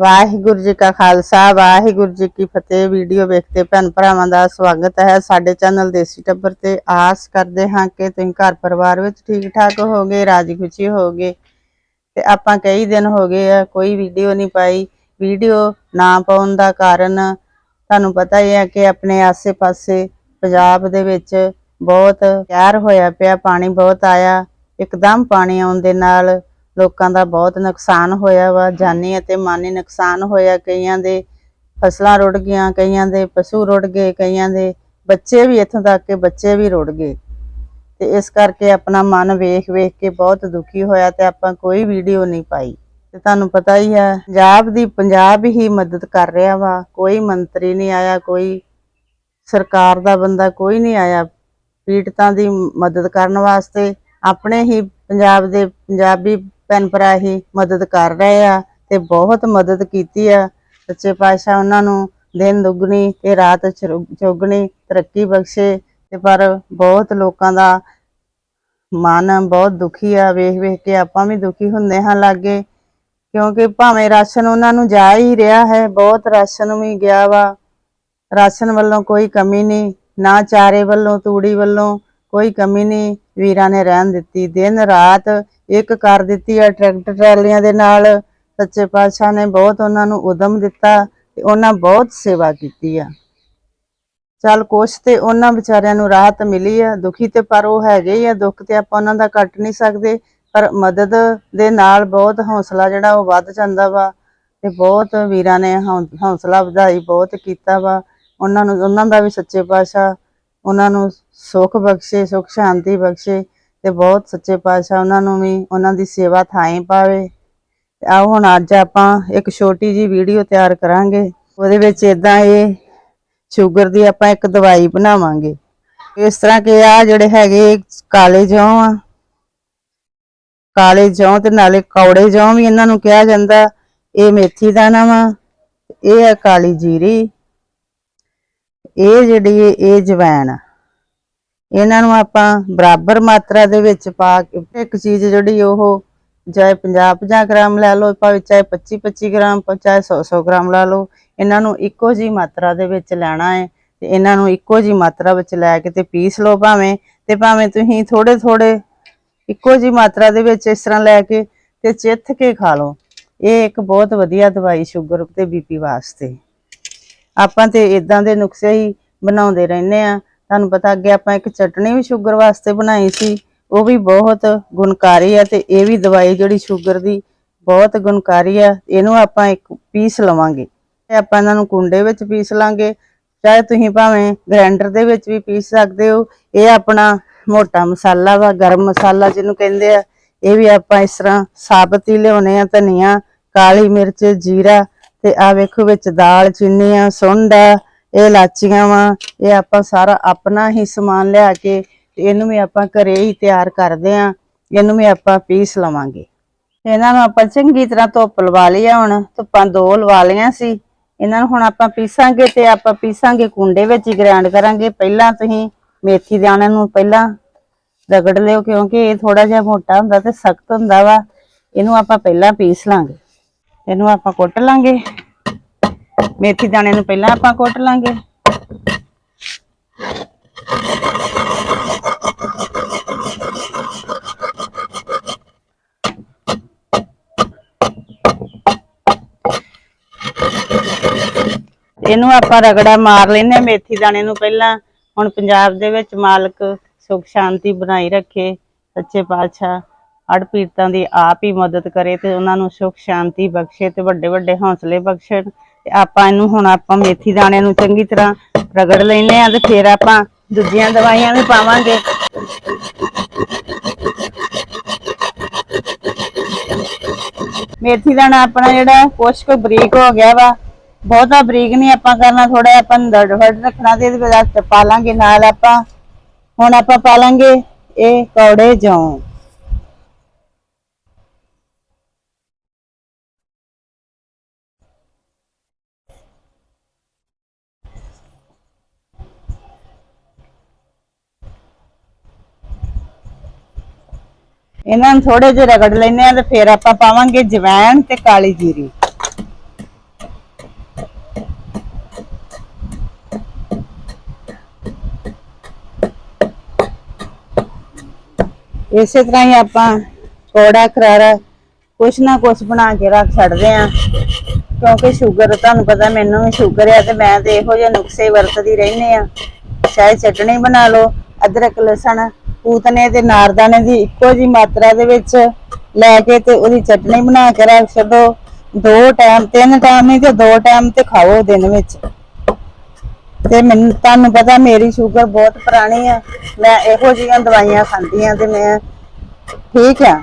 ਵਾਹਿਗੁਰੂ ਜੀ ਕਾ ਖਾਲਸਾ, ਵਾਹਿਗੁਰੂ ਜੀ ਕੀ ਫਤਿਹ। ਵੀਡੀਓ ਵੇਖਦੇ ਭੈਣ ਭਰਾਵਾਂ ਦਾ ਸਵਾਗਤ ਹੈ। ਸਾਡੇ ਚੈਨਲ ਦੇਸੀ ਟੱਬਰ ਤੇ ਆਸ ਕਰਦੇ ਹਾਂ ਕਿ ਤੁਸੀਂ ਘਰ ਪਰਿਵਾਰ ਵਿੱਚ ਠੀਕ ਠਾਕ ਹੋਗੇ ਰਾਜੀ ਖੁਸ਼ੀ ਹੋਗੇ ਤੇ ਆਪਾਂ ਕਈ ਦਿਨ ਹੋ ਗਏ ਆ, ਕੋਈ ਵੀਡੀਓ ਨਹੀਂ ਪਾਈ। ਵੀਡੀਓ ਨਾ ਪਾਉਣ ਦਾ ਕਾਰਨ ਤੁਹਾਨੂੰ ਪਤਾ ਹੀ ਹੈ ਕਿ ਆਪਣੇ ਆਸੇ-ਪਾਸੇ ਪੰਜਾਬ ਦੇ ਵਿੱਚ ਬਹੁਤ ਕਹਿਰ ਹੋਇਆ ਪਿਆ, ਪਾਣੀ ਬਹੁਤ ਆਇਆ। ਇੱਕਦਮ ਪਾਣੀ ਆਉਣ ਦੇ ਨਾਲ ਲੋਕਾਂ ਦਾ ਬਹੁਤ ਨੁਕਸਾਨ ਹੋਇਆ ਵਾ, ਜਾਨੀ ਅਤੇ ਮਾਨੀ ਨੁਕਸਾਨ ਹੋਇਆ। ਕਈਆਂ ਦੇ ਫਸਲਾਂ ਰੁੜ ਗਈਆਂ, ਕਈਆਂ ਦੇ ਪਸ਼ੂ ਰੁੜ ਗਏ, ਕਈਆਂ ਦੇ ਬੱਚੇ ਵੀ ਇੱਥੋਂ ਤੱਕ ਕਿ ਬੱਚੇ ਵੀ ਰੁੜ ਗਏ। ਤੇ ਇਸ ਕਰਕੇ ਆਪਣਾ ਮਨ ਵੇਖ ਵੇਖ ਕੇ ਬਹੁਤ ਦੁਖੀ ਹੋਇਆ ਤੇ ਆਪਾਂ ਕੋਈ ਵੀਡੀਓ ਨਹੀਂ ਪਾਈ। ਤੇ ਤੁਹਾਨੂੰ ਪਤਾ ਹੀ ਹੈ, ਪੰਜਾਬ ਦੀ ਪੰਜਾਬ ਹੀ ਮਦਦ ਕਰ ਰਿਹਾ ਵਾ। ਕੋਈ ਮੰਤਰੀ ਨਹੀਂ ਆਇਆ, ਕੋਈ ਸਰਕਾਰ ਦਾ ਬੰਦਾ ਕੋਈ ਨਹੀਂ ਆਇਆ ਪੀੜਤਾਂ ਦੀ ਮਦਦ ਕਰਨ ਵਾਸਤੇ। ਆਪਣੇ ਹੀ ਪੰਜਾਬ ਦੇ ਪੰਜਾਬੀ ਭੈਣ ਭਰਾ ਹੀ ਮਦਦ ਕਰ ਰਹੇ ਆ ਤੇ ਬਹੁਤ ਮਦਦ ਕੀਤੀ ਆ। ਸੱਚੇ ਪਾਤਸ਼ਾਹ ਉਹਨਾਂ ਨੂੰ ਦਿਨ ਦੁੱਗਣੀ ਤੇ ਰਾਤ ਚੁਰ- ਚੌਗਣੀ ਤਰੱਕੀ ਬਖਸ਼ੇ ਤੇ ਪਰ ਬਹੁਤ ਲੋਕਾਂ ਦਾ ਮਨ ਬਹੁਤ ਦੁਖੀ ਆ। ਵੇਖ ਵੇਖ ਕੇ ਆਪਾਂ ਵੀ ਦੁਖੀ ਹੁੰਦੇ ਹਾਂ ਲਾਗੇ, ਕਿਉਂਕਿ ਭਾਵੇਂ ਰਾਸ਼ਨ ਉਹਨਾਂ ਨੂੰ ਜਾ ਹੀ ਰਿਹਾ ਹੈ, ਬਹੁਤ ਰਾਸ਼ਨ ਵੀ ਗਿਆ ਵਾ। ਰਾਸ਼ਨ ਵੱਲੋਂ ਕੋਈ ਕਮੀ ਨਹੀਂ, ਨਾ ਚਾਰੇ ਵੱਲੋਂ, ਤੂੜੀ ਵੱਲੋਂ ਕੋਈ ਕਮੀ ਨਹੀਂ। ਵੀਰਾਂ ਨੇ ਰਹਿਣ ਦਿੱਤੀ। ਦਿਨ ਰਾਤ ਇੱਕ ਕਰ ਦਿੱਤੀ ਆ ਟਰੈਕਟਰ ਟਰਾਲੀਆਂ ਦੇ ਨਾਲ। ਸੱਚੇ ਪਾਤਸ਼ਾਹ ਨੇ ਬਹੁਤ ਉਹਨਾਂ ਨੂੰ ਉਦਮ ਦਿੱਤਾ ਤੇ ਉਹਨਾਂ ਬਹੁਤ ਸੇਵਾ ਕੀਤੀ ਆ। ਚੱਲ ਕੁਛ ਤੇ ਉਹਨਾਂ ਵਿਚਾਰਿਆਂ ਨੂੰ ਰਾਹਤ ਮਿਲੀ ਆ। ਦੁਖੀ ਤੇ ਪਰ ਉਹ ਹੈਗੇ ਆ। ਦੁੱਖ ਤੇ ਆਪਾਂ ਉਹਨਾਂ ਦਾ ਕੱਟ ਨਹੀਂ ਸਕਦੇ, ਪਰ ਮਦਦ ਦੇ ਨਾਲ ਬਹੁਤ ਹੌਸਲਾ ਜਿਹੜਾ ਉਹ ਵੱਧ ਜਾਂਦਾ ਵਾ ਤੇ ਬਹੁਤ ਵੀਰਾਂ ਨੇ ਹੌਂ- ਹੌਸਲਾ ਵਧਾਈ, ਬਹੁਤ ਕੀਤਾ ਵਾ। ਉਹਨਾਂ ਨੂੰ, ਉਹਨਾਂ ਦਾ ਵੀ ਸੱਚੇ ਪਾਤਸ਼ਾਹ ਉਹਨਾਂ ਨੂੰ ਸੁੱਖ ਬਖਸ਼ੇ, ਸੁੱਖ ਸ਼ਾਂਤੀ ਬਖਸ਼ੇ। ਤੇ ਬਹੁਤ ਸੱਚੇ ਪਾਤਸ਼ਾਹ ਉਹਨਾਂ ਨੂੰ ਵੀ, ਉਹਨਾਂ ਦੀ ਸੇਵਾ ਥਾਂ ਪਾਵੇ। ਤੇ ਆਓ ਹੁਣ ਅੱਜ ਆਪਾਂ ਇੱਕ ਛੋਟੀ ਜੀ ਵੀਡੀਓ ਤਿਆਰ ਕਰਾਂਗੇ। ਉਹਦੇ ਵਿੱਚ ਇਦਾਂ ਇਹ ਸ਼ੂਗਰ ਦੀ ਆਪਾਂ ਇੱਕ ਦਵਾਈ ਬਣਾਵਾਂਗੇ। ਇਸ ਤਰ੍ਹਾਂ ਕਿ ਆ ਜਿਹੜੇ ਹੈਗੇ ਕਾਲੇ ਜੌਂ ਆ। ਕਾਲੇ ਜੌਂ ਤੇ ਨਾਲੇ ਕੌੜੇ ਜੌਂ ਵੀ ਇਹਨਾਂ ਨੂੰ ਕਿਹਾ ਜਾਂਦਾ। ਇਹ ਮੇਥੀ ਦਾਣਾ ਵਾ ਇਹ ਆ ਕਾਲੀ ਜੀਰੀ। ਇਹ ਜਿਹੜੀ ਇਹ ਜਵੈਣ ਆ। ਇਹਨਾਂ ਨੂੰ ਆਪਾਂ ਬਰਾਬਰ ਮਾਤਰਾ ਦੇ ਵਿੱਚ ਪਾ ਕੇ ਇੱਕ ਚੀਜ਼ ਜਿਹੜੀ ਉਹ ਚਾਹੇ 50 50 ਗ੍ਰਾਮ ਲੈ ਲਓ, ਭਾਵੇਂ ਚਾਹੇ 25 25 ਗ੍ਰਾਮ, ਚਾਹੇ 100 100 ਗ੍ਰਾਮ ਲੈ ਲਓ, ਇਹਨਾਂ ਨੂੰ ਇੱਕੋ ਜੀ ਮਾਤਰਾ ਦੇ ਵਿੱਚ ਲੈਣਾ ਹੈ ਤੇ ਇਹਨਾਂ ਨੂੰ ਇੱਕੋ ਜੀ ਮਾਤਰਾ ਵਿੱਚ ਲੈ ਕੇ ਤੇ ਪੀਸ ਲਓ ਭਾਵੇਂ ਤੇ ਭਾਵੇਂ ਤੁਸੀਂ ਥੋੜੇ ਥੋੜੇ ਇੱਕੋ ਜੀ ਮਾਤਰਾ ਦੇ ਵਿੱਚ ਇਸ ਤਰ੍ਹਾਂ ਲੈ ਕੇ ਤੇ ਚਿੱਥ ਕੇ ਖਾ ਲਓ। ਇਹ ਇੱਕ ਬਹੁਤ ਵਧੀਆ ਦਵਾਈ ਸ਼ੂਗਰ ਤੇ ਬੀਪੀ ਵਾਸਤੇ। ਆਪਾਂ ਤੇ ਇਦਾਂ ਦੇ ਨੁਕਸੇ ਹੀ ਬਣਾਉਂਦੇ ਰਹਿੰਦੇ ਆ ਤੁਹਾਨੂੰ ਪਤਾ ਅੱਗੇ ਆਪਾਂ ਇੱਕ ਚਟਨੀ ਵੀ ਸ਼ੂਗਰ ਵਾਸਤੇ ਬਣਾਈ ਸੀ, ਉਹ ਵੀ ਬਹੁਤ ਗੁਣਕਾਰੀ ਆ ਤੇ ਇਹ ਵੀ ਦਵਾਈ ਜਿਹੜੀ ਸ਼ੂਗਰ ਦੀ ਬਹੁਤ ਗੁਣਕਾਰੀ ਆ, ਇਹਨੂੰ ਆਪਾਂ ਇੱਕ ਪੀਸ ਲਵਾਂਗੇ। ਤੇ ਆਪਾਂ ਇਹਨਾਂ ਨੂੰ ਕੁੰਡੇ ਵਿੱਚ ਪੀਸ ਲਾਂਗੇ। ਚਾਹੇ ਤੁਸੀਂ ਭਾਵੇਂ ਗ੍ਰਾਈਂਡਰ ਦੇ ਵਿੱਚ ਵੀ ਪੀਸ ਸਕਦੇ ਹੋ, ਇਹ ਆਪਣਾ ਮੋਟਾ ਮਸਾਲਾ ਵਾ, ਗਰਮ ਮਸਾਲਾ ਜਿਹਨੂੰ ਕਹਿੰਦੇ ਆ, ਇਹ ਵੀ ਆਪਾਂ ਇਸ ਤਰ੍ਹਾਂ ਸਾਬਤ ਹੀ ਲਿਆਉਣੇ ਆ ਧਨੀਆ, ਕਾਲੀ ਮਿਰਚ, ਜੀਰਾ ਤੇ ਆ ਵੇਖੋ ਵਿੱਚ ਦਾਲ ਚੀਨੀ ਆ, ਸੁੰਡ ਆ ਇਹ ਲਾਚੀਆਂ ਵਾ, ਇਹ ਆਪਾਂ ਸਾਰਾ ਆਪਣਾ ਹੀ ਸਮਾਨ ਲਿਆ ਕੇ ਇਹਨੂੰ ਵੀ ਆਪਾਂ ਘਰੇ ਹੀ ਤਿਆਰ ਕਰਦੇ ਆ, ਇਹਨੂੰ ਵੀ ਆਪਾਂ ਪੀਸ ਲਵਾਂਗੇ। ਇਹਨਾਂ ਨੂੰ ਆਪਾਂ ਚੰਗੀ ਤਰ੍ਹਾਂ ਧੁੱਪ ਲਵਾ ਲਿਆ ਹੁਣ, ਧੁੱਪਾਂ ਦੋ ਲਵਾ ਲਈਆਂ ਸੀ। ਇਹਨਾਂ ਨੂੰ ਹੁਣ ਆਪਾਂ ਪੀਸਾਂਗੇ ਤੇ ਆਪਾਂ ਪੀਸਾਂਗੇ ਕੁੰਡੇ ਵਿੱਚ ਹੀ ਗ੍ਰਾਈਂਡ ਕਰਾਂਗੇ। ਪਹਿਲਾਂ ਤੁਸੀਂ ਮੇਥੀ ਦਾਣੇ ਨੂੰ ਪਹਿਲਾਂ ਰਗੜ ਲਿਓ ਕਿਉਂਕਿ ਇਹ ਥੋੜਾ ਜਿਹਾ ਮੋਟਾ ਹੁੰਦਾ ਤੇ ਸਖਤ ਹੁੰਦਾ ਵਾ। ਇਹਨੂੰ ਆਪਾਂ ਪਹਿਲਾਂ ਪੀਸ ਲਾਂਗੇ। ਇਹਨੂੰ ਆਪਾਂ ਕੁੱਟ ਲਾਂਗੇ। ਮੇਥੀ ਦਾਣੇ ਨੂੰ ਪਹਿਲਾਂ ਆਪਾਂ ਕੁੱਟ ਲਾਂਗੇ। ਇਹਨੂੰ ਆਪਾਂ ਰਗੜਾ ਮਾਰ ਲੈਨੇ ਆ ਮੇਥੀ ਦਾਣੇ ਨੂੰ ਪਹਿਲਾਂ। ਹੁਣ ਪੰਜਾਬ ਦੇ ਵਿੱਚ ਮਾਲਕ ਸੁਖ ਸ਼ਾਂਤੀ ਬਣਾਈ ਰੱਖੇ, ਸੱਚੇ ਪਾਤਸ਼ਾਹ, ਹੜ੍ਹ ਪੀੜਤਾਂ ਦੀ ਆਪ ਹੀ ਮਦਦ ਕਰੇ ਤੇ ਉਹਨਾਂ ਨੂੰ ਸੁਖ ਸ਼ਾਂਤੀ ਬਖਸ਼ੇ ਤੇ ਵੱਡੇ ਵੱਡੇ ਹੌਸਲੇ ਬਖਸ਼ਣ। ਤੇ ਆਪਾਂ ਇਹਨੂੰ ਹੁਣ ਆਪਾਂ ਮੇਥੀ ਦਾਣੇ ਨੂੰ ਚੰਗੀ ਤਰ੍ਹਾਂ ਰਗੜ ਲੈਨੇ ਆ ਤੇ ਫਿਰ ਆਪਾਂ ਦੂਜੀਆਂ ਦਵਾਈਆਂ ਵੀ ਪਾਵਾਂਗੇ। ਮੇਥੀ ਦਾਣਾ ਆਪਣਾ ਜਿਹੜਾ ਕੁਛ ਕੁ ਬਰੀਕ ਹੋ ਗਿਆ ਵਾ, ਬਹੁਤਾ ਬਰੀਕ ਨਹੀਂ ਆਪਾਂ ਕਰਨਾ ਥੋੜਾ ਆਪਾਂ ਦਰੜ ਫੜ ਰੱਖਣਾ ਤੇ ਇਹਦੇ ਵਿੱਚ ਪਾ ਲਾਂਗੇ, ਨਾਲ ਆਪਾਂ ਹੁਣ ਆਪਾਂ ਪਾ ਲਾਂਗੇ ਇਹ ਕੌੜੇ ਜੌਂ। ਇਹਨਾਂ ਨੂੰ ਥੋੜੇ ਜਿਹਾ ਰਗੜ ਲੈਨੇ ਆ ਤੇ ਫਿਰ ਆਪਾਂ ਪਾਵਾਂਗੇ ਜਵੈਣ ਤੇ ਕਾਲੀ ਜੀਰੀ। ਇਸੇ ਤਰ੍ਹਾਂ ਹੀ ਆਪਾਂ ਥੋੜਾ ਖਰਾਰਾ ਕੁਛ ਨਾ ਕੁਛ ਬਣਾ ਕੇ ਰੱਖ ਛੱਡਦੇ ਆ ਕਿਉਂਕਿ ਸ਼ੂਗਰ, ਤੁਹਾਨੂੰ ਪਤਾ ਮੈਨੂੰ ਵੀ ਸ਼ੂਗਰ ਆ ਤੇ ਮੈਂ ਤੇ ਇਹੋ ਜਿਹੇ ਨੁਕਸੇ ਵਰਤਦੀ ਰਹਿੰਦੇ ਆ ਸ਼ਾਇਦ ਚਟਣੀ ਬਣਾ ਲਓ, ਅਦਰਕ, ਲਸਣ ਪੂਤਨੇ ਤੇ ਨਾਰਦਾਨੇ ਦੀ ਇੱਕੋ ਜੀ ਮਾਤਰਾ ਦੇ ਵਿੱਚ ਲੈ ਕੇ ਤੇ ਉਹਦੀ ਚਟਨੀ ਬਣਾ ਕੇ ਰੱਖ ਛੱਡੋ। ਦੋ ਟਾਈਮ ਤਿੰਨ ਟਾਈਮ ਨਹੀਂ ਤੇ ਦੋ ਟਾਈਮ ਤੇ ਖਾਓ ਦਿਨ ਵਿੱਚ। ਤੇ ਮੈਨੂੰ, ਤੁਹਾਨੂੰ ਪਤਾ ਮੇਰੀ ਸ਼ੂਗਰ ਬਹੁਤ ਪੁਰਾਣੀ ਆ। ਮੈਂ ਇਹੋ ਜਿਹੀਆਂ ਦਵਾਈਆਂ ਖਾਂਦੀ ਆ ਤੇ ਮੈਂ ਠੀਕ ਆ।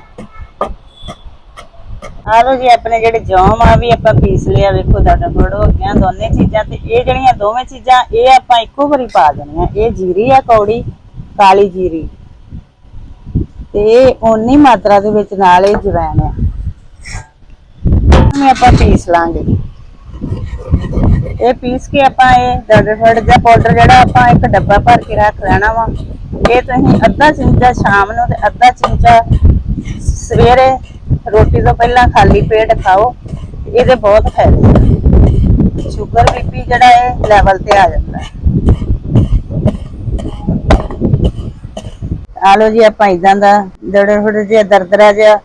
ਆ ਲੋ ਜੀ, ਆਪਣੇ ਜਿਹੜੇ ਜੌਮ ਆ ਵੀ ਆਪਾਂ ਪੀਸ ਲਿਆ, ਵੇਖੋ ਦਾਦਾ ਫੜ ਹੋ ਗਿਆ, ਦੋਨੇ ਚੀਜ਼ਾਂ ਤੇ ਇਹ ਜਿਹੜੀਆਂ ਦੋਵੇਂ ਚੀਜ਼ਾਂ, ਇਹ ਆਪਾਂ ਇੱਕੋ ਵਾਰੀ ਪਾ ਦੇਣੀਆਂ। ਇਹ ਜੀਰੀ ਆ ਕੌੜੀ, ਕਾਲੀ ਜੀਰੀ। ਤੇ ਓਨੀ ਮਾਤਰਾ ਦੇ ਵਿੱਚ ਨਾਲ ਇਹ ਜਵੈਣ ਆ। ਇਹਨੂੰ ਆਪਾਂ ਪੀਸ ਲਾਂਗੇ। ਇਹ ਪੀਸ ਕੇ ਆਪਾਂ ਇਹ ਦਰਦ ਫੜ ਪਾਊਡਰ ਜਿਹੜਾ ਆਪਾਂ ਇੱਕ ਡੱਬਾ ਭਰ ਕੇ ਰੱਖ ਲੈਣਾ ਵਾ। ਇਹ ਤੁਸੀਂ ਅੱਧਾ ਚਮਚਾ ਸ਼ਾਮ ਨੂੰ ਤੇ ਅੱਧਾ ਚਮਚਾ ਸਵੇਰੇ ਰੋਟੀ ਤੋਂ ਪਹਿਲਾਂ ਖਾਲੀ ਪੇਟ ਖਾਓ। ਇਹਦੇ ਬਹੁਤ ਫਾਇਦੇ ਆ। ਸ਼ੂਗਰ ਬੀਪੀ ਜਿਹੜਾ ਇਹ ਲੈਵਲ ਤੇ ਆ ਜਾਂਦਾ। ਹੈ ਆ ਲੋ ਜੀ, ਆਪਾਂ ਇਦਾਂ ਦਾ ਜਿਹੜੇ ਥੋੜੇ ਜਿਹਾ, ਦਰਦਰਾ ਜਿਹਾ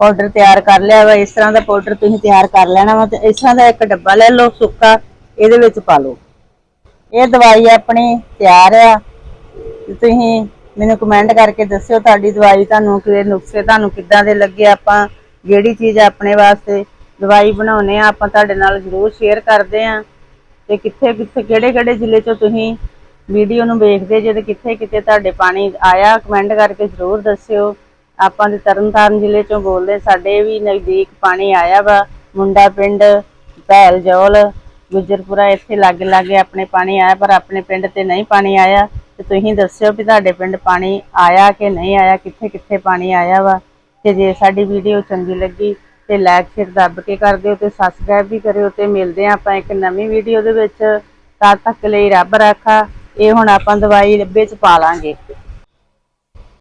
ਪਾਊਡਰ ਤਿਆਰ ਕਰ ਲਿਆ ਵਾ। ਇਸ ਤਰ੍ਹਾਂ ਦਾ ਪਾਊਡਰ ਤੁਸੀਂ ਤਿਆਰ ਕਰ ਲੈਣਾ ਵਾ ਤੇ ਇਸ ਤਰ੍ਹਾਂ ਦਾ ਇੱਕ ਡੱਬਾ ਲੈ ਲਓ ਸੁੱਕਾ, ਇਹਦੇ ਵਿੱਚ ਪਾ ਲਓ। ਇਹ ਦਵਾਈ ਆਪਣੀ ਤਿਆਰ ਆ। ਤੁਸੀਂ ਮੈਨੂੰ ਕਮੈਂਟ ਕਰਕੇ ਦੱਸਿਓ ਤੁਹਾਡੀ ਦਵਾਈ ਤੁਹਾਨੂੰ ਕਿਹੜੇ ਨੁਕਸੇ ਤੁਹਾਨੂੰ ਕਿੱਦਾਂ ਦੇ ਲੱਗੇ, ਆਪਾਂ ਜਿਹੜੀ ਚੀਜ਼ ਆਪਣੇ ਵਾਸਤੇ ਦਵਾਈ ਬਣਾਉਨੇ ਆ, ਆਪਾਂ ਤੁਹਾਡੇ ਨਾਲ ਜ਼ਰੂਰ ਸ਼ੇਅਰ ਕਰਦੇ ਆ। ਤੇ ਕਿੱਥੇ ਕਿੱਥੇ, ਕਿਹੜੇ ਕਿਹੜੇ ਜ਼ਿਲ੍ਹੇ ਚੋਂ ਤੁਸੀਂ ਵੀਡੀਓ ਨੂੰ ਵੇਖਦੇ ਜੇ ਤੇ ਕਿੱਥੇ ਕਿੱਥੇ ਤੁਹਾਡੇ ਪਾਣੀ ਆਇਆ ਕਮੈਂਟ ਕਰਕੇ ਜ਼ਰੂਰ ਦੱਸਿਓ। ਆਪਾਂ ਦੇ ਤਰਨਤਾਰਨ ਜ਼ਿਲ੍ਹੇ ਚੋਂ ਬੋਲਦੇ, ਸਾਡੇ ਵੀ ਨਜ਼ਦੀਕ ਪਾਣੀ ਆਇਆ ਵਾ, ਮੁੰਡਾ ਪਿੰਡ ਭੈਲ ਜੋਲ, ਗੁਜਰਪੁਰਾ, ਇੱਥੇ ਲਾਗੇ ਲਾਗੇ ਆਪਣੇ ਪਾਣੀ ਆਇਆ, ਪਰ ਆਪਣੇ ਪਿੰਡ ਤੇ ਨਹੀਂ ਪਾਣੀ ਆਇਆ। ਤੇ ਤੁਸੀਂ ਦੱਸਿਓ ਵੀ ਤੁਹਾਡੇ ਪਿੰਡ ਪਾਣੀ ਆਇਆ ਕਿ ਨਹੀਂ ਆਇਆ, ਕਿੱਥੇ ਕਿੱਥੇ ਪਾਣੀ ਆਇਆ ਵਾ। ਤੇ ਜੇ ਸਾਡੀ ਵੀਡੀਓ ਚੰਗੀ ਲੱਗੀ ਤੇ ਲਾਈਕ ਸ਼ੇਅਰ ਦੱਬ ਕੇ ਕਰ ਦਿਓ ਤੇ ਸਬਸਕ੍ਰਾਈਬ ਵੀ ਕਰਿਓ ਤੇ ਮਿਲਦੇ ਹਾਂ ਆਪਾਂ ਇੱਕ ਨਵੀਂ ਵੀਡੀਓ ਦੇ ਵਿੱਚ। ਤਦ ਤੱਕ ਲਈ ਰੱਬ ਰਾਖਾ। ਇਹ ਹੁਣ ਆਪਾਂ ਦਵਾਈ ਡੱਬੇ ਚ ਪਾ ਲਾਂਗੇ।